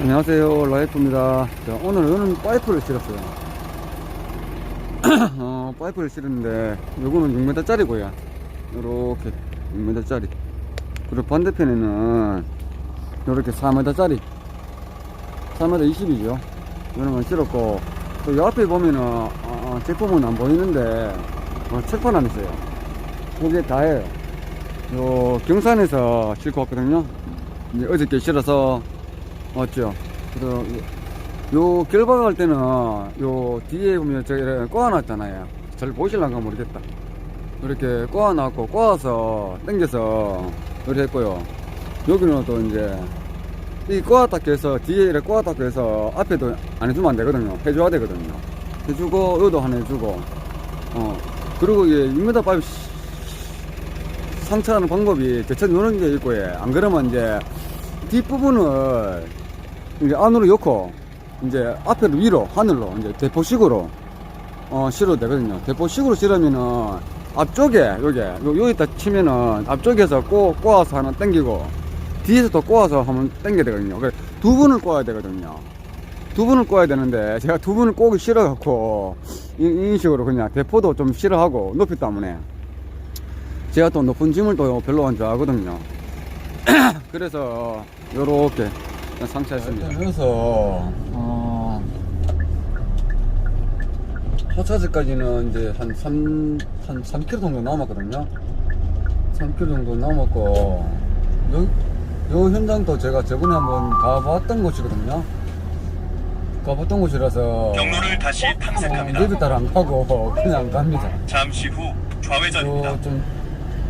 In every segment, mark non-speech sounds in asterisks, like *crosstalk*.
안녕하세요. 라이프입니다. 자, 오늘은 파이프를 실었어요. *clears throat* 어, 파이프를 실었는데 요거는 6m짜리고요. 요렇게 6m짜리. 그리고 반대편에는 요렇게 4m짜리. 4m 20이죠. 이런 건 실었고 또 요 앞에 보면은 어, 어, 제품은 안 보이는데 어, 책판 안 있어요. 그게 다예요. 요 경산에서 싣고 왔거든요. 이제 어저께 실어서 맞죠. 그래서 요 결박할 때는 요 뒤에 보면 저기 꼬아놨잖아요. 잘 보실랑가 모르겠다. 이렇게 꼬아놨고 꼬아서 당겨서 이렇게 했고요. 여기는 또 이제 이 꼬았다고 해서 뒤에 이렇게 꼬았다고 해서 앞에도 안 해주면 안 되거든요. 해줘야 되거든요. 해주고 여도 하나 해주고 어 그리고 이게 6m 파이프 상처하는 방법이 대체 노는 게 있고 예. 안 그러면 이제 뒷부분을 이제 안으로 넣고 이제 앞에를 위로 하늘로 이제 대포식으로 어 실어도 되거든요. 대포식으로 실으면은 앞쪽에 요, 여기다 치면은 앞쪽에서 꼬, 꼬아서 하나 당기고 뒤에서 또 꼬아서 한번 당겨야 되거든요. 두 분을 꼬아야 되거든요. 두 분을 꼬아야 되는데 제가 두 분을 꼬기 싫어 갖고 이런 식으로 그냥 대포도 좀 싫어하고 높이 때문에 제가 또 높은 짐을 또 별로 안 좋아하거든요 *clears throat* 그래서 요렇게 상차했습니다. 그래서 어, 하차지까지는 이제 한 3, 한 3km 정도 남았거든요. 3km 정도 남았고 요, 요 현장도 제가 저번에 한번 가봤던 곳이거든요. 가봤던 곳이라서 경로를 다시 어, 탐색합니다. 내비 따라 안 가고 그냥 갑니다. 잠시 후 좌회전입니다. 요좀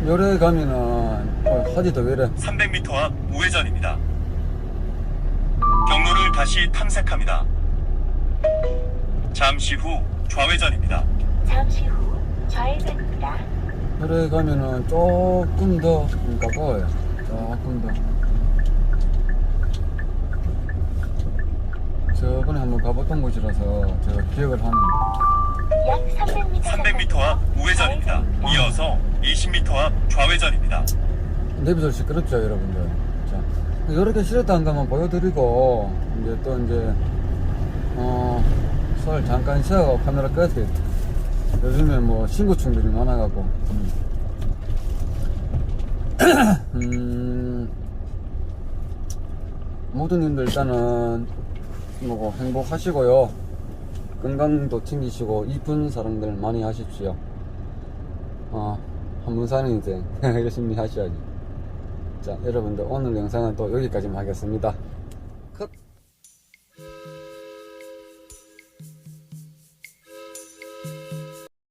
요래 가면은 어, 하지도 왜래 300m 앞 우회전입니다. 경로를 다시 탐색합니다. 잠시 후 좌회전입니다. 잠시 후 좌회전입니다. 그래 가면은 조금 더 가까워요. 조금 더. 저번에 한번 가봤던 곳이라서 제가 기억을 하는. 약 300m 300m 앞 우회전입니다. 이어서 20m 앞 좌회전입니다. 내비솔 시끄럽죠, 여러분들. 자, 이렇게 실었다는 것만 보여드리고, 이제 또 이제, 어, 설 잠깐 쉬어가고 카메라 껐어요. 요즘에 뭐 신고충들이 많아가고. 음. *clears throat* 음, 모든 님들 일단은 뭐 행복하시고요. 건강도 챙기시고 이쁜 사랑들 많이 하십시오. 어, 한번 사는 인생 열심히 하셔야지. 자, 여러분들 오늘 영상은 또 여기까지만 하겠습니다. 컷!